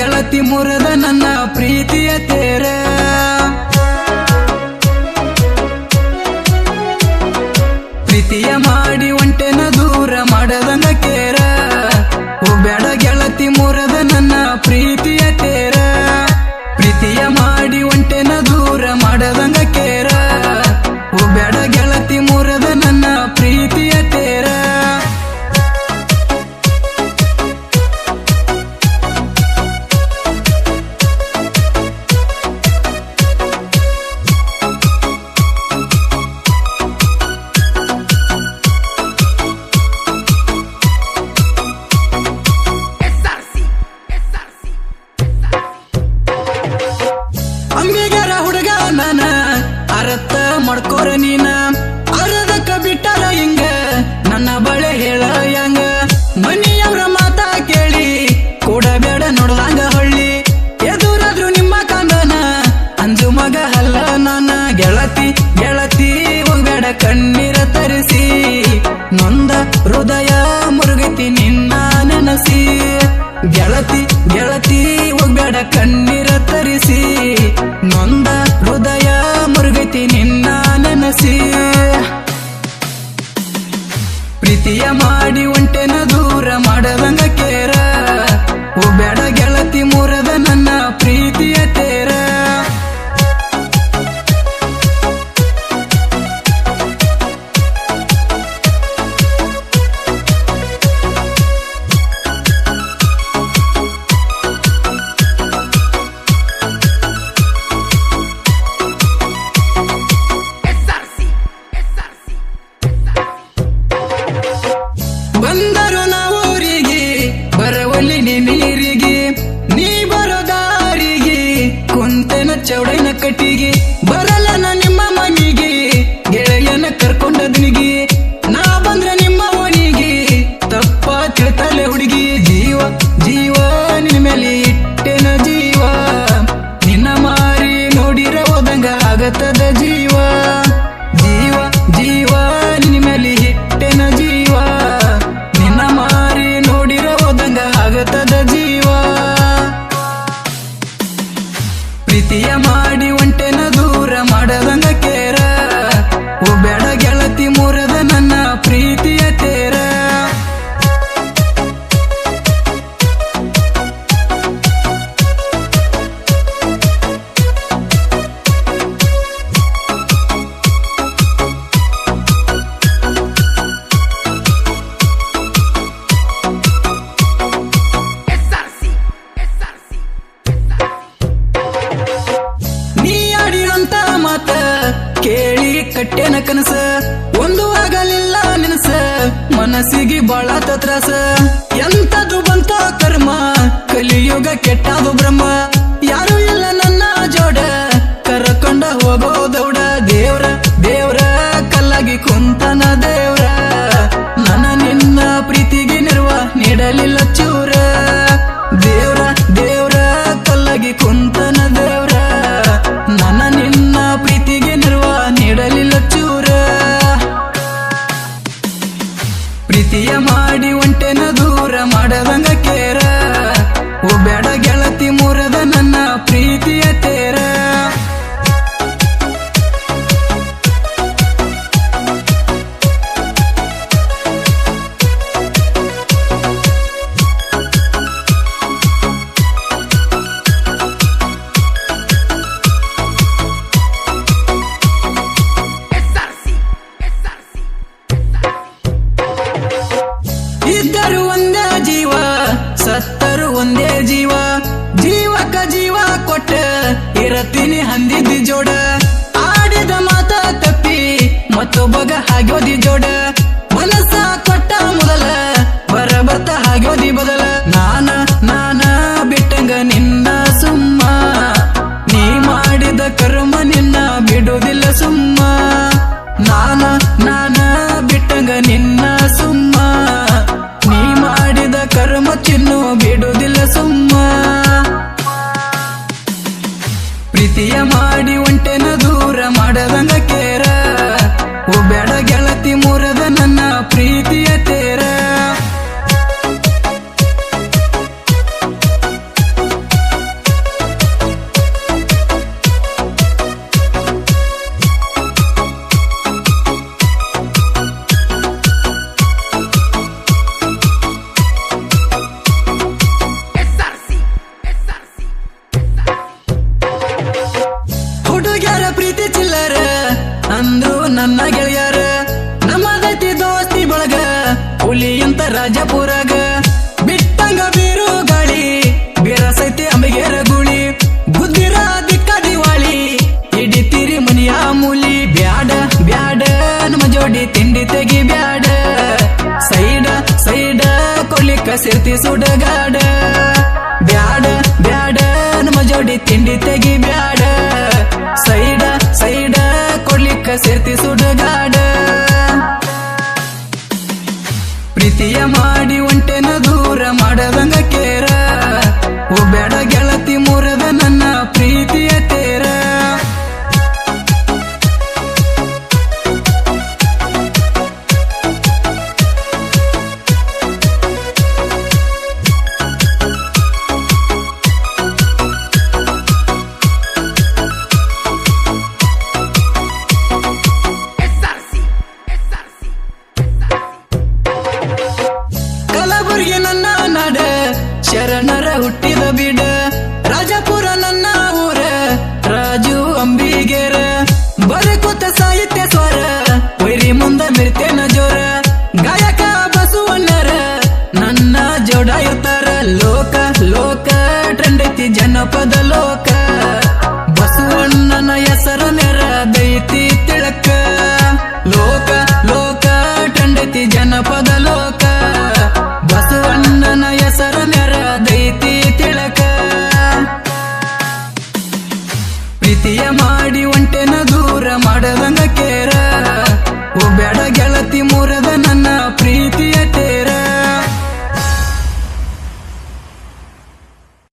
ಗೆಳತಿ ಮುರದ ನನ್ನ ಪ್ರೀತಿಯ ತೇರ. ಭೇಟಿಗೆ ಮನಸ್ಸಿಗೆ ಬಳ ತತ್ರಸ ಮಾಡಿ ಒಂಟೆನ ದೂರ ಮಾಡದಂಗ ಕೇರ. ಓ ಬೇಡ ಗೆಳತಿ ಮೂರದ ನನ್ನ ಪ್ರೀತಿಯ ತೇರ. ಮತ್ತು ಬಗ ಹಾಗೋದಿ ಜೋಡ. ಮನಸ್ಸ ಕೊಟ್ಟ ಮೊದಲ ಬರಬತ್ತ ಹಾಗೋದಿ ಬದಲ. ನಾನ ನಾನ ಬಿಟ್ಟಂಗ ನಿನ್ನ ಸುಮ್ಮ. ನೀ ಮಾಡಿದ ಕರ್ಮ ನಿನ್ನ ಬಿಡುವುದಿಲ್ಲ ಸುಮ್ಮ. ನಾನ ನಾನ ಬಿಟ್ಟಂಗ ನಿನ್ನ ಸುಮ್ಮ. ನೀ ಮಾಡಿದ ಕರ್ಮ ತಿನ್ನು ಬಿಡುವುದಿಲ್ಲ ಸುಮ್ಮ. ಪ್ರೀತಿಯ ಮಾಡಿ ಒಂಟೆನ ದೂರ ಮಾಡದಂಗ ಪ್ರೀತಿ ಚಿಲ್ಲರ ಅಂದು ನನ್ನ ಗೆಳೆಯರ. ನಮ್ಮದೈತಿ ದೋಸ್ತಿ ಬಳಗ ಹುಲಿ ಅಂತ ರಾಜಪುರಗ. ಬಿಟ್ಟಂಗ ಬೀರು ಗಾಳಿ ಬಿರಸೈತಿ ಅಮಿಗೆ ಗುಳಿ. ಬುದ್ಧಿರ ದಿಕ್ಕ ದಿವಾಳಿ, ಹಿಡಿತೀರಿ ಮುನಿಯ ಮೂಲಿ. ಬ್ಯಾಡ ಬ್ಯಾಡ, ನಮ್ಮ ಜೋಡಿ ತಿಂಡಿ ತೆಗಿ ಬ್ಯಾಡ. ಸೈಡ ಸೈಡ, ಕೊಡ್ಲಿಕ್ಕ ಕಸಿರ್ತಿ ಸುಡಗಾಡ. ಬ್ಯಾಡ ಬ್ಯಾಡ, ನಮ್ಮ ಜೋಡಿ ತಿಂಡಿ ತೆಗಿ ಬ್ಯಾಡ. ಪಾಪದ ಲೋಕ, ಬಸವಣ್ಣನ ಹೆಸರು ನೆರ ದೈತಿ ತಿಳಕ. ಲೋಕ ಲೋಕ ಟಂಡತಿ ಜನಪದ ಲೋಕ, ಬಸವಣ್ಣನ ಹೆಸರು ನೆರ ದೈತಿ ತಿಳಕ. ಪ್ರೀತಿಯ ಮಾಡಿ ಒಂಟೆನ ದೂರ ಮಾಡದಂಗ ಕೇರ ಒಬ್ಬೆಡ ಗೆಳತಿ ಮೂರ